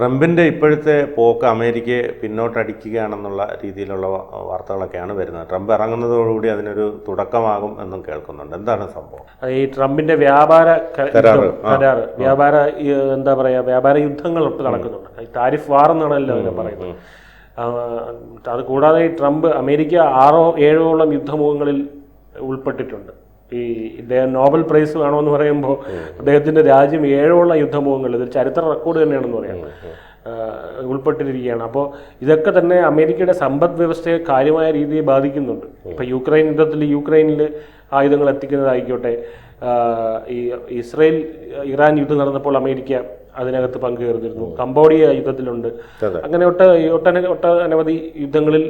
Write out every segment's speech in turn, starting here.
ട്രംപിന്റെ ഇപ്പോഴത്തെ പോക്ക് അമേരിക്കയെ പിന്നോട്ടടിക്കുകയാണെന്നുള്ള രീതിയിലുള്ള വാർത്തകളൊക്കെയാണ് വരുന്നത്. ട്രംപ് ഇറങ്ങുന്നതോടുകൂടി അതിനൊരു തുടക്കമാകും എന്നും കേൾക്കുന്നുണ്ട്. എന്താണ് സംഭവം? ഈ ട്രംപിന്റെ വ്യാപാര ക- കരാറ്, യുദ്ധം, കരാറ്. വ്യാപാര എന്താ പറയുക വ്യാപാര യുദ്ധങ്ങൾ നടക്കുന്നുണ്ട്. ഈ താരിഫ് വാർ എന്നാണല്ലോ അതിനെ പറയുന്നത്. അത് കൂടാതെ ഈ ട്രംപ് അമേരിക്ക ആറോ ഏഴോളം യുദ്ധമുഖങ്ങളിൽ ഉൾപ്പെട്ടിട്ടുണ്ട്. ഈ ഇദ്ദേഹം നോബൽ പ്രൈസ് വേണമെന്ന് പറയുമ്പോൾ അദ്ദേഹത്തിന്റെ രാജ്യം ഏഴോളം യുദ്ധമുഖങ്ങൾ ഇതൊരു ചരിത്ര റെക്കോർഡ് തന്നെയാണെന്ന് പറയാം. ഉൾപ്പെട്ടിരിക്കുകയാണ്. അപ്പോൾ ഇതൊക്കെ തന്നെ അമേരിക്കയുടെ സമ്പദ് വ്യവസ്ഥയെ കാര്യമായ രീതിയിൽ ബാധിക്കുന്നുണ്ട്. ഇപ്പോൾ യുക്രൈൻ യുദ്ധത്തിൽ യുക്രൈനിൽ ആയുധങ്ങൾ എത്തിക്കുന്നതായിക്കോട്ടെ ഈ ഇസ്രയേൽ ഇറാൻ യുദ്ധം നടന്നപ്പോൾ അമേരിക്ക അതിനകത്ത് പങ്കുചേർന്നിരുന്നു. കംബോഡിയ യുദ്ധത്തിലുണ്ട്. അങ്ങനെ ഒട്ട ഒട്ടന ഒട്ട അനവധി യുദ്ധങ്ങളിൽ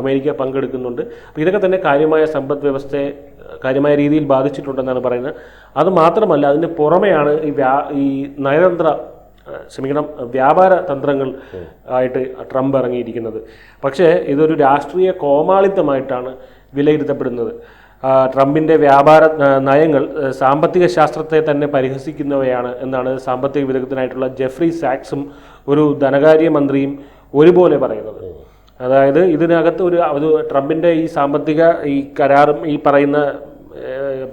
അമേരിക്ക പങ്കെടുക്കുന്നുണ്ട്. അപ്പോൾ ഇതൊക്കെ തന്നെ കാര്യമായ സമ്പദ് വ്യവസ്ഥയെ കാര്യമായ രീതിയിൽ ബാധിച്ചിട്ടുണ്ടെന്നാണ് പറയുന്നത്. അത് മാത്രമല്ല അതിന് പുറമെയാണ് ഈ വ്യാ ഈ നയതന്ത്ര ക്ഷമിക്കണം വ്യാപാര തന്ത്രങ്ങൾ ആയിട്ട് ട്രംപ് ഇറങ്ങിയിരിക്കുന്നത്. പക്ഷേ ഇതൊരു രാഷ്ട്രീയ കോമാളിത്തമായിട്ടാണ് വിലയിരുത്തപ്പെടുന്നത്. ട്രംപിന്റെ വ്യാപാര നയങ്ങൾ സാമ്പത്തിക ശാസ്ത്രത്തെ തന്നെ പരിഹസിക്കുന്നവയാണ് എന്നാണ് സാമ്പത്തിക വിദഗ്ധനായിട്ടുള്ള ജെഫ്രി സാക്സും ഒരു ധനകാര്യ മന്ത്രിയും ഒരുപോലെ പറയുന്നത്. അതായത് ഇതിനകത്ത് ഒരു അത് ട്രംപിന്റെ ഈ സാമ്പത്തിക ഈ കരാറും ഈ പറയുന്ന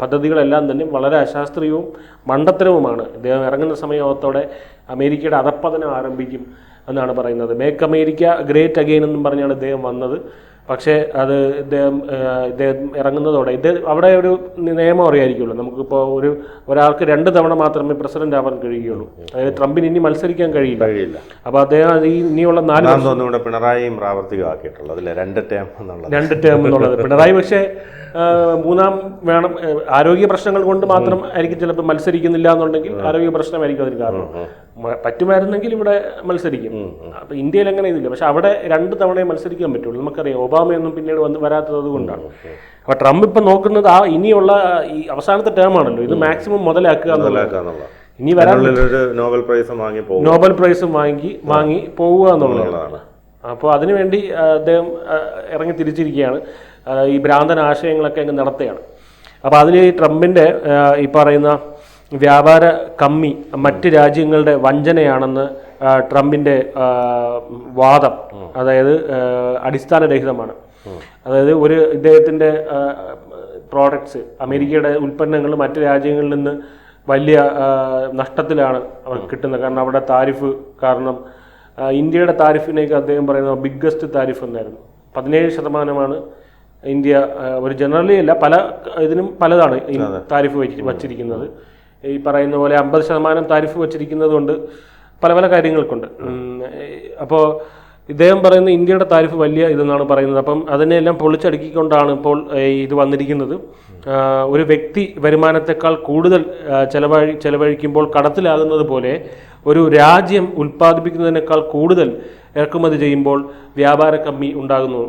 പദ്ധതികളെല്ലാം തന്നെ വളരെ അശാസ്ത്രീയവും മണ്ടത്തരവുമാണ്. ഇദ്ദേഹം ഇറങ്ങുന്ന സമയത്തോടെ അമേരിക്കയുടെ അധപ്പതനം ആരംഭിക്കും എന്നാണ് പറയുന്നത്. മേക്ക് അമേരിക്ക ഗ്രേറ്റ് അഗെയിൻ എന്നും പറഞ്ഞാണ് ഇദ്ദേഹം വന്നത്. പക്ഷേ അത് ഇദ്ദേഹം ഇദ്ദേഹം ഇറങ്ങുന്നതോടെ ഇത് അവിടെ ഒരു നിയമം അറിയായിരിക്കുള്ളൂ നമുക്കിപ്പോൾ ഒരു ഒരാൾക്ക് രണ്ട് തവണ മാത്രമേ പ്രസിഡന്റ് ആവാൻ കഴിയുകയുള്ളൂ. അതായത് ട്രംപിന് ഇനി മത്സരിക്കാൻ കഴിയില്ല. കഴിയില്ല. അപ്പോൾ അദ്ദേഹം ഈ ഇനിയുള്ള നാല് തോന്നുന്നു പിണറായിയും പ്രാവർത്തികമാക്കിയിട്ടുള്ളത്. അല്ലേ രണ്ട് ടേം എന്നുള്ളത്. രണ്ട് ടേം എന്നുള്ളത്. പിണറായി പക്ഷേ മൂന്നാം വേണം ആരോഗ്യ പ്രശ്നങ്ങൾ കൊണ്ട് മാത്രം ആയിരിക്കും ചിലപ്പോൾ മത്സരിക്കുന്നില്ല എന്നുണ്ടെങ്കിൽ ആരോഗ്യ പ്രശ്നമായിരിക്കും അതിന് കാരണം. പറ്റുമായിരുന്നെങ്കിൽ ഇവിടെ മത്സരിക്കും. അപ്പൊ ഇന്ത്യയിൽ അങ്ങനെ ഇതില്ല. പക്ഷെ അവിടെ രണ്ട് തവണയെ മത്സരിക്കാൻ പറ്റുള്ളൂ. നമുക്കറിയാം ഒബാമയൊന്നും പിന്നീട് വന്ന് വരാത്തത് കൊണ്ടാണ്. അപ്പൊ ട്രംപ് ഇപ്പൊ നോക്കുന്നത് ആ ഇനിയുള്ള ഈ അവസാനത്തെ ടേം ആണല്ലോ. ഇത് മാക്സിമം മുതലാക്കുക എന്നുള്ളത്. ഇനി വരാൻ നോബൽ പ്രൈസ് വാങ്ങി നോബൽ പ്രൈസും വാങ്ങി വാങ്ങി പോവുക എന്നുള്ളതാണ്. അപ്പൊ അപ്പോൾ അതിനുവേണ്ടി അദ്ദേഹം ഇറങ്ങി തിരിച്ചിരിക്കുകയാണ്. ഈ ഭ്രാന്തൻ ആശയങ്ങളൊക്കെ അങ്ങ് നടത്തുകയാണ്. അപ്പോൾ അതിൽ ട്രംപിന്റെ ഈ പറയുന്ന വ്യാപാര കമ്മി മറ്റ് രാജ്യങ്ങളുടെ വഞ്ചനയാണെന്ന് ട്രംപിന്റെ വാദം അതായത് അടിസ്ഥാനരഹിതമാണ്. അതായത് ഒരു ഇദ്ദേഹത്തിന്റെ പ്രോഡക്ട്സ് അമേരിക്കയുടെ ഉൽപ്പന്നങ്ങൾ മറ്റ് രാജ്യങ്ങളിൽ നിന്ന് വലിയ നഷ്ടത്തിലാണ് അവർക്ക് കിട്ടുന്നത്. കാരണം അവിടെ താരിഫ് കാരണം ഇന്ത്യയുടെ താരിഫിനേക്ക് അദ്ദേഹം പറയുന്ന ബിഗ്ഗസ്റ്റ് താരിഫ് എന്നായിരുന്നു പതിനേഴ് ശതമാനമാണ് ഇന്ത്യ ഒരു ജനറലി അല്ല പല ഇതിനും പലതാണ് താരിഫ് വച്ചിരിക്കുന്നത്. ഈ പറയുന്ന പോലെ അമ്പത് ശതമാനം താരിഫ് വച്ചിരിക്കുന്നത് കൊണ്ട് പല പല കാര്യങ്ങൾക്കുണ്ട്. അപ്പോൾ ഇദ്ദേഹം പറയുന്ന ഇന്ത്യയുടെ താരിഫ് വലിയ ഇതെന്നാണ് പറയുന്നത്. അപ്പം അതിനെല്ലാം പൊളിച്ചടുക്കിക്കൊണ്ടാണ് ഇപ്പോൾ ഇത് വന്നിരിക്കുന്നത്. ഒരു വ്യക്തി വരുമാനത്തെക്കാൾ കൂടുതൽ ചെലവഴി ചെലവഴിക്കുമ്പോൾ കടത്തിലാകുന്നത് പോലെ ഒരു രാജ്യം ഉൽപ്പാദിപ്പിക്കുന്നതിനേക്കാൾ കൂടുതൽ ഇറക്കുമതി ചെയ്യുമ്പോൾ വ്യാപാര കമ്മി ഉണ്ടാകുന്നു.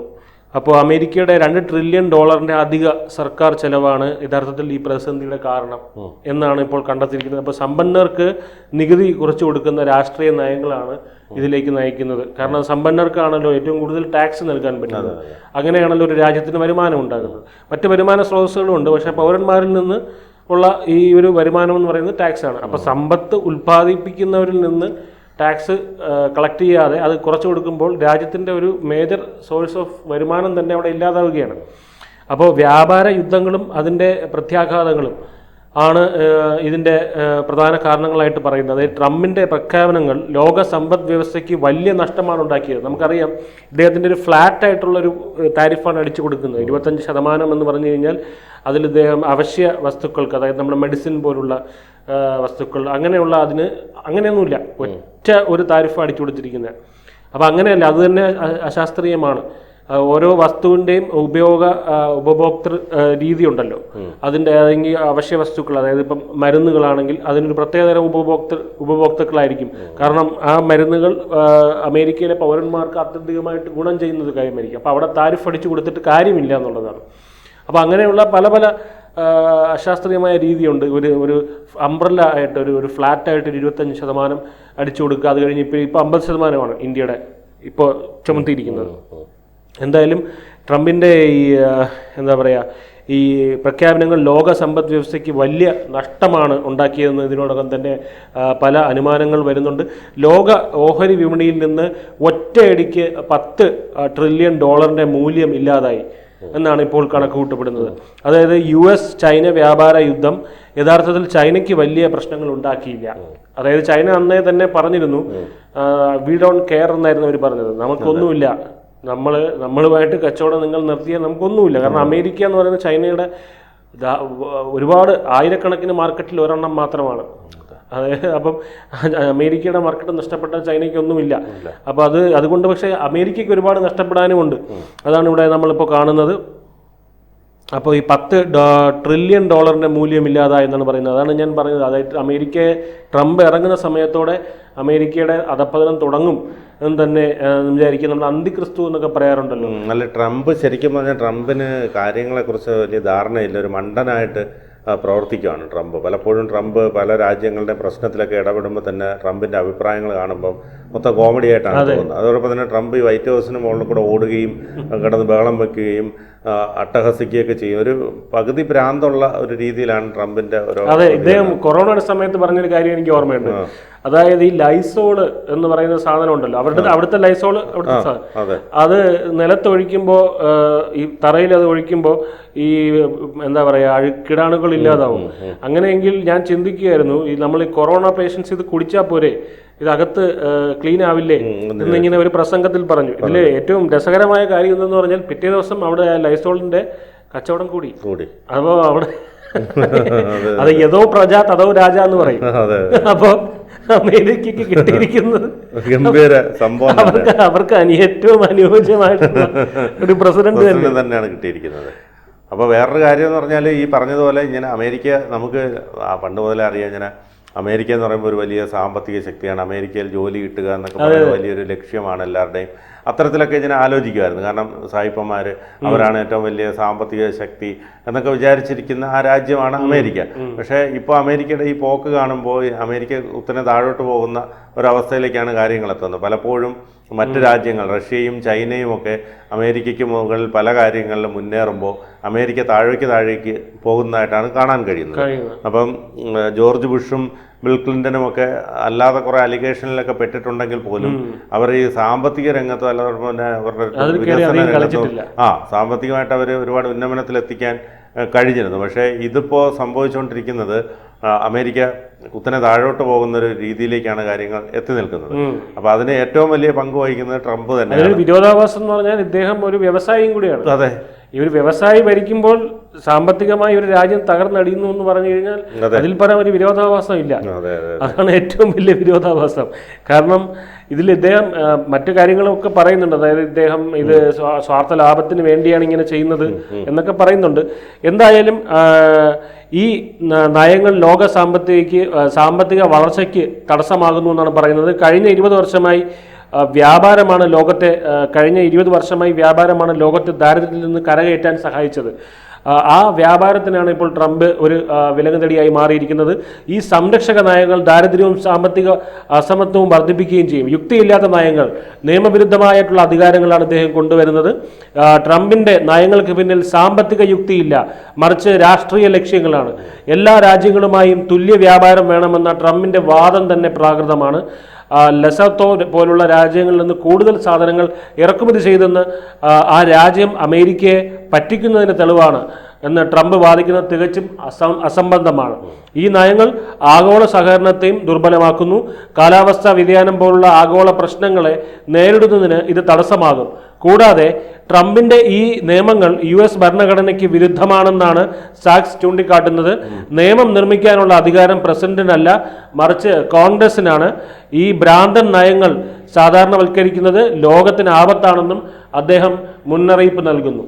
അപ്പോൾ അമേരിക്കയുടെ രണ്ട് ട്രില്യൺ ഡോളറിന്റെ അധിക സർക്കാർ ചെലവാണ് യഥാർത്ഥത്തിൽ ഈ പ്രതിസന്ധിയുടെ കാരണം എന്നാണ് ഇപ്പോൾ കണ്ടെത്തിയിരിക്കുന്നത്. അപ്പോൾ സമ്പന്നർക്ക് നികുതി കുറച്ചു കൊടുക്കുന്ന രാഷ്ട്രീയ നയങ്ങളാണ് ഇതിലേക്ക് നയിക്കുന്നത്. കാരണം സമ്പന്നർക്കാണല്ലോ ഏറ്റവും കൂടുതൽ ടാക്സ് നൽകാൻ പറ്റുന്നത്. അങ്ങനെയാണല്ലോ ഒരു രാജ്യത്തിന് വരുമാനം ഉണ്ടാകുന്നത്. മറ്റ് വരുമാന സ്രോതസ്സുകളും ഉണ്ട്. പക്ഷേ പൗരന്മാരിൽ നിന്ന് ഉള്ള ഈ ഒരു വരുമാനം എന്ന് പറയുന്നത് ടാക്സ് ആണ്. അപ്പോൾ സമ്പത്ത് ഉൽപ്പാദിപ്പിക്കുന്നവരിൽ നിന്ന് ടാക്സ് കളക്ട് ചെയ്യാതെ അത് കുറച്ച് കൊടുക്കുമ്പോൾ രാജ്യത്തിന്റെ ഒരു മേജർ സോഴ്സ് ഓഫ് വരുമാനം തന്നെ അവിടെ ഇല്ലാതാവുകയാണ്. അപ്പോൾ വ്യാപാര യുദ്ധങ്ങളും അതിന്റെ പ്രത്യാഘാതങ്ങളും ആണ് ഇതിന്റെ പ്രധാന കാരണങ്ങളായിട്ട് പറയുന്നത്. ട്രംപിന്റെ പ്രഖ്യാപനങ്ങൾ ലോക സമ്പദ് വ്യവസ്ഥയ്ക്ക് വലിയ നഷ്ടമാണ് ഉണ്ടാക്കിയത്. നമുക്കറിയാം ഇദ്ദേഹത്തിന്റെ ഒരു ഫ്ലാറ്റ് ആയിട്ടുള്ള ഒരു താരിഫാണ് അടിച്ചു കൊടുക്കുന്നത്. ഇരുപത്തഞ്ച് ശതമാനം എന്ന് പറഞ്ഞു കഴിഞ്ഞാൽ അതിൽ ഇദ്ദേഹം അവശ്യ വസ്തുക്കൾക്ക് അതായത് നമ്മുടെ മെഡിസിൻ പോലുള്ള വസ്തുക്കൾ അങ്ങനെയുള്ള അതിന് അങ്ങനെയൊന്നുമില്ല. ഒറ്റ ഒരു താരിഫ് അടിച്ചു കൊടുത്തിരിക്കുന്നത്. അപ്പോൾ അങ്ങനെയല്ല അത് തന്നെ അശാസ്ത്രീയമാണ്. ഓരോ വസ്തുവിന്റെയും ഉപയോഗ ഉപഭോക്തൃ രീതി ഉണ്ടല്ലോ. അതിന്റെ അല്ലെങ്കിൽ അവശ്യ വസ്തുക്കൾ അതായത് ഇപ്പം മരുന്നുകളാണെങ്കിൽ അതിനൊരു പ്രത്യേകതരം ഉപഭോക്തൃ ഉപഭോക്താക്കളായിരിക്കും. കാരണം ആ മരുന്നുകൾ അമേരിക്കയിലെ പൗരന്മാർക്ക് അത്യന്തികമായിട്ട് ഗുണം ചെയ്യുന്നത് കാര്യമായിരിക്കും. അപ്പോൾ അവിടെ താരിഫ് അടിച്ചു കൊടുത്തിട്ട് കാര്യമില്ല എന്നുള്ളതാണ്. അപ്പോൾ അങ്ങനെയുള്ള പല പല അശാസ്ത്രീയമായ രീതിയുണ്ട്. ഒരു ഒരു അംബ്രല്ല ആയിട്ട് ഒരു ഒരു ഫ്ലാറ്റായിട്ട് ഒരു ഇരുപത്തഞ്ച് ശതമാനം അടിച്ചു കൊടുക്കുക. അത് കഴിഞ്ഞ് ഇപ്പോൾ ഇപ്പോൾ അമ്പത് ശതമാനമാണ് ഇന്ത്യയുടെ ഇപ്പോൾ ചുമത്തിയിരിക്കുന്നത്. എന്തായാലും ട്രംപിന്റെ ഈ എന്താ പറയുക ഈ പ്രഖ്യാപനങ്ങൾ ലോക സമ്പദ് വ്യവസ്ഥയ്ക്ക് വലിയ നഷ്ടമാണ് ഉണ്ടാക്കിയതെന്ന് ഇതിനോടകം തന്നെ പല അനുമാനങ്ങൾ വരുന്നുണ്ട്. ലോക ഓഹരി വിപണിയിൽ നിന്ന് ഒറ്റയടിക്ക് പത്ത് ട്രില്യൺ ഡോളറിന്റെ മൂല്യം ഇല്ലാതായി. എന്നാണ് ഇപ്പോൾ കണക്ക് കൂട്ടപ്പെടുന്നത്. അതായത് യു എസ് ചൈന വ്യാപാര യുദ്ധം യഥാർത്ഥത്തിൽ ചൈനയ്ക്ക് വലിയ പ്രശ്നങ്ങൾ ഉണ്ടാക്കിയില്ല. അതായത് ചൈന അന്നേ തന്നെ പറഞ്ഞിരുന്നു വി ഡോണ്ട് കെയർ എന്നായിരുന്നു അവർ പറഞ്ഞത്. നമുക്കൊന്നുമില്ല. നമ്മൾ നമ്മളുമായിട്ട് കച്ചവടം നിങ്ങൾ നിർത്തിയാൽ നമുക്കൊന്നുമില്ല. കാരണം അമേരിക്ക എന്ന് പറയുന്നത് ചൈനയുടെ ഒരുപാട് ആയിരക്കണക്കിന് മാർക്കറ്റിൽ ഒരെണ്ണം മാത്രമാണ്. അതായത് അപ്പം അമേരിക്കയുടെ മാർക്കറ്റ് നഷ്ടപ്പെട്ട ചൈനയ്ക്കൊന്നുമില്ല. അപ്പം അപ്പോൾ അത് അതുകൊണ്ട് പക്ഷേ അമേരിക്കയ്ക്ക് ഒരുപാട് നഷ്ടപ്പെടാനുമുണ്ട്. അതാണ് ഇവിടെ നമ്മളിപ്പോൾ കാണുന്നത്. അപ്പോൾ ഈ പത്ത് ട്രില്യൺ ഡോളറിന്റെ മൂല്യമില്ലാതായി എന്നാണ് പറയുന്നത്. അതാണ് ഞാൻ പറയുന്നത്. അതായത് അമേരിക്ക ട്രംപ് ഇറങ്ങുന്ന സമയത്തോടെ അമേരിക്കയുടെ അധപ്പതനം തുടങ്ങും എന്ന് തന്നെ വിചാരിക്കും നമ്മൾ അന്തിക്രിസ്തു എന്നൊക്കെ പറയാറുണ്ടല്ലോ. അല്ല ട്രംപ് ശരിക്കും പറഞ്ഞാൽ ട്രംപിന് കാര്യങ്ങളെക്കുറിച്ച് വലിയ ധാരണയില്ല. ഒരു മണ്ടനായിട്ട് പ്രവർത്തിക്കുകയാണ് ട്രംപ്. പലപ്പോഴും ട്രംപ് പല രാജ്യങ്ങളുടെ പ്രശ്നത്തിലൊക്കെ ഇടപെടുമ്പോൾ തന്നെ ട്രംപിന്റെ അഭിപ്രായങ്ങൾ കാണുമ്പോൾ മൊത്തം കോമഡി ആയിട്ടാണ് തോന്നുന്നത്. അതോടൊപ്പം തന്നെ ട്രംപ് ഈ വൈറ്റ് ഹൗസിന് മുകളിൽ കൂടെ ഓടുകയും കിടന്ന് ബഹളം വെക്കുകയും അട്ടഹസിക്കുകയൊക്കെ ചെയ്യും. ഒരു പകുതി ഭ്രാന്തുള്ള ഒരു രീതിയിലാണ് ട്രംപിന്റെ ഓരോ അതെ ഇദ്ദേഹം കൊറോണയുടെ സമയത്ത് പറഞ്ഞൊരു കാര്യം എനിക്ക് ഓർമ്മയുണ്ട്. അതായത് ഈ ലൈസോൾ എന്ന് പറയുന്ന സാധനം ഉണ്ടല്ലോ അവരുടെ അവിടുത്തെ ലൈസോൾ അവിടുത്തെ സാധനം അതെ. അത് നിലത്തൊഴിക്കുമ്പോൾ ഈ തറയിൽ അത് ഒഴിക്കുമ്പോൾ ഈ എന്താ പറയുക അഴുക്കിടാണുകൾ ഇല്ലാതാവും. അങ്ങനെയെങ്കിൽ ഞാൻ ചിന്തിക്കുകയായിരുന്നു ഈ നമ്മൾ ഈ കൊറോണ പേഷ്യൻസ് ഇത് കുടിച്ചാൽ പോരെ? ഇതകത്ത് ക്ലീൻ ആവില്ലേ? എന്നിങ്ങനെ ഒരു പ്രസംഗത്തിൽ പറഞ്ഞു. ഇതിൽ ഏറ്റവും രസകരമായ കാര്യം എന്തെന്ന് പറഞ്ഞാൽ പിറ്റേ ദിവസം അവിടെ ലൈസോളിന്റെ കച്ചവടം കൂടി. കൂടി. അപ്പോൾ അവിടെ അത് യഥോ പ്രജ തഥോ രാജ എന്ന് പറയും. അപ്പോൾ അമേരിക്കയ്ക്ക് കിട്ടിയിരിക്കുന്നത് ഗംഭീര സംഭവം. അവർക്ക് അവർക്ക് ഏറ്റവും അനുയോജ്യമായിട്ടുള്ള ഒരു പ്രസിഡന്റ് തന്നെ പ്രസിഡന്റ് തന്നെയാണ്. കിട്ടിയിരിക്കുന്നത്. അപ്പോൾ വേറൊരു കാര്യം എന്ന് പറഞ്ഞാൽ ഈ പറഞ്ഞതുപോലെ ഇങ്ങനെ അമേരിക്ക നമുക്ക് പണ്ട് മുതലേ അറിയാം ഇങ്ങനെ അമേരിക്ക എന്ന് പറയുമ്പോൾ ഒരു വലിയ സാമ്പത്തിക ശക്തിയാണ്. അമേരിക്കയിൽ ജോലി കിട്ടുക എന്നൊക്കെ പറയുന്നത് വലിയൊരു ലക്ഷ്യമാണ് എല്ലാവരുടെയും. അത്തരത്തിലൊക്കെ ഇങ്ങനെ ആലോചിക്കുമായിരുന്നു കാരണം സായിപ്പന്മാർ അവരാണ് ഏറ്റവും വലിയ സാമ്പത്തിക ശക്തി എന്നൊക്കെ വിചാരിച്ചിരിക്കുന്ന ആ രാജ്യമാണ് അമേരിക്ക. പക്ഷേ ഇപ്പോൾ അമേരിക്കയുടെ ഈ പോക്ക് കാണുമ്പോൾ അമേരിക്ക കുത്തനെ താഴോട്ട് പോകുന്ന ഒരവസ്ഥയിലേക്കാണ് കാര്യങ്ങൾ എത്തുന്നത്. പലപ്പോഴും മറ്റ് രാജ്യങ്ങൾ റഷ്യയും ചൈനയും ഒക്കെ അമേരിക്കയ്ക്ക് മുകളിൽ പല കാര്യങ്ങളിലും മുന്നേറുമ്പോൾ അമേരിക്ക താഴേക്ക് താഴേക്ക് പോകുന്നതായിട്ടാണ് കാണാൻ കഴിയുന്നത്. അപ്പം ജോർജ് ബുഷും ബിൽ ക്ലിന്റനും ഒക്കെ അല്ലാതെ കുറേ അലിഗേഷനിലൊക്കെ പെട്ടിട്ടുണ്ടെങ്കിൽ പോലും അവർ ഈ സാമ്പത്തിക രംഗത്തോ അല്ലാതെ പിന്നെ അവരുടെ വികസന രംഗത്തോ ആ സാമ്പത്തികമായിട്ട് അവർ ഒരുപാട് ഉന്നമനത്തിലെത്തിക്കാൻ കഴിഞ്ഞിരുന്നു. പക്ഷേ ഇതിപ്പോൾ സംഭവിച്ചുകൊണ്ടിരിക്കുന്നത് അമേരിക്ക കുത്തനെ താഴോട്ട് പോകുന്ന ഒരു രീതിയിലേക്കാണ് കാര്യങ്ങൾ എത്തി നിൽക്കുന്നത്. അപ്പൊ അതിന് ഏറ്റവും വലിയ പങ്ക് വഹിക്കുന്നത് ട്രംപ് തന്നെ വിരോധാഭാസം എന്ന് പറഞ്ഞാൽ ഇദ്ദേഹം ഒരു വ്യവസായിയും കൂടിയാണ്. അതെ. ഈ ഒരു വ്യവസായി ഭരിക്കുമ്പോൾ സാമ്പത്തികമായി ഒരു രാജ്യം തകർന്നടിയുന്നു എന്ന് പറഞ്ഞു കഴിഞ്ഞാൽ അതെ. അതിൽ പരം ഒരു വിരോധാഭാസം ഇല്ല. അതെ അതെ അതാണ് ഏറ്റവും വലിയ വിരോധാഭാസം. കാരണം ഇതിൽ ഇദ്ദേഹം മറ്റു കാര്യങ്ങളൊക്കെ പറയുന്നുണ്ട്. അതായത് ഇദ്ദേഹം ഇത് സ്വാർത്ഥ ലാഭത്തിന് വേണ്ടിയാണ് ഇങ്ങനെ ചെയ്യുന്നത് എന്നൊക്കെ പറയുന്നുണ്ട്. എന്തായാലും ഈ നയങ്ങൾ ലോക സാമ്പത്തികയ്ക്ക് സാമ്പത്തിക വളർച്ചയ്ക്ക് തടസ്സമാകുന്നു എന്നാണ് പറയുന്നത്. കഴിഞ്ഞ ഇരുപത് വർഷമായി വ്യാപാരമാണ് ലോകത്തെ കഴിഞ്ഞ ഇരുപത് വർഷമായി വ്യാപാരമാണ് ലോകത്തെ ദാരിദ്ര്യത്തിൽ നിന്ന് കരകയറ്റാൻ സഹായിച്ചത്. ആ, വ്യാപാരത്തിനാണ് ഇപ്പോൾ ട്രംപ് ഒരു വിലങ്ങുതടിയായി മാറിയിരിക്കുന്നത്. ഈ സംരക്ഷക നയങ്ങൾ ദാരിദ്ര്യവും സാമ്പത്തിക അസമത്വവും വർദ്ധിപ്പിക്കുകയും ചെയ്യും. യുക്തിയില്ലാത്ത നയങ്ങൾ നിയമവിരുദ്ധമായിട്ടുള്ള അധികാരങ്ങളാണ് അദ്ദേഹം കൊണ്ടുവരുന്നത്. ട്രംപിന്റെ നയങ്ങൾക്ക് പിന്നിൽ സാമ്പത്തിക യുക്തിയില്ല. മറിച്ച് രാഷ്ട്രീയ ലക്ഷ്യങ്ങളാണ്. എല്ലാ രാജ്യങ്ങളുമായും തുല്യ വ്യാപാരം വേണമെന്ന ട്രംപിന്റെ വാദം തന്നെ പ്രാകൃതമാണ്. ലെസത്തോ പോലുള്ള രാജ്യങ്ങളിൽ നിന്ന് കൂടുതൽ സാധനങ്ങൾ ഇറക്കുമതി ചെയ്തെന്ന് ആ, രാജ്യം അമേരിക്കയെ പറ്റിക്കുന്നതിന് തെളിവാണ്. എന്ന് ട്രംപ് വാദിക്കുന്നത് തികച്ചും അസം അസംബന്ധമാണ്. ഈ നയങ്ങൾ ആഗോള സഹകരണത്തെയും ദുർബലമാക്കുന്നു. കാലാവസ്ഥാ വ്യതിയാനം പോലുള്ള ആഗോള പ്രശ്നങ്ങളെ നേരിടുന്നതിന് ഇത് തടസ്സമാകും. കൂടാതെ ട്രംപിന്റെ ഈ നിയമങ്ങൾ യു എസ് ഭരണഘടനയ്ക്ക് വിരുദ്ധമാണെന്നാണ് സാക്സ് ചൂണ്ടിക്കാട്ടുന്നത്. നിയമം നിർമ്മിക്കാനുള്ള അധികാരം പ്രസിഡന്റിനല്ല മറിച്ച് കോൺഗ്രസിനാണ്. ഈ ഭ്രാന്തൻ നയങ്ങൾ സാധാരണവൽക്കരിക്കുന്നത് ലോകത്തിന് ആപത്താണെന്നും അദ്ദേഹം മുന്നറിയിപ്പ് നൽകുന്നു.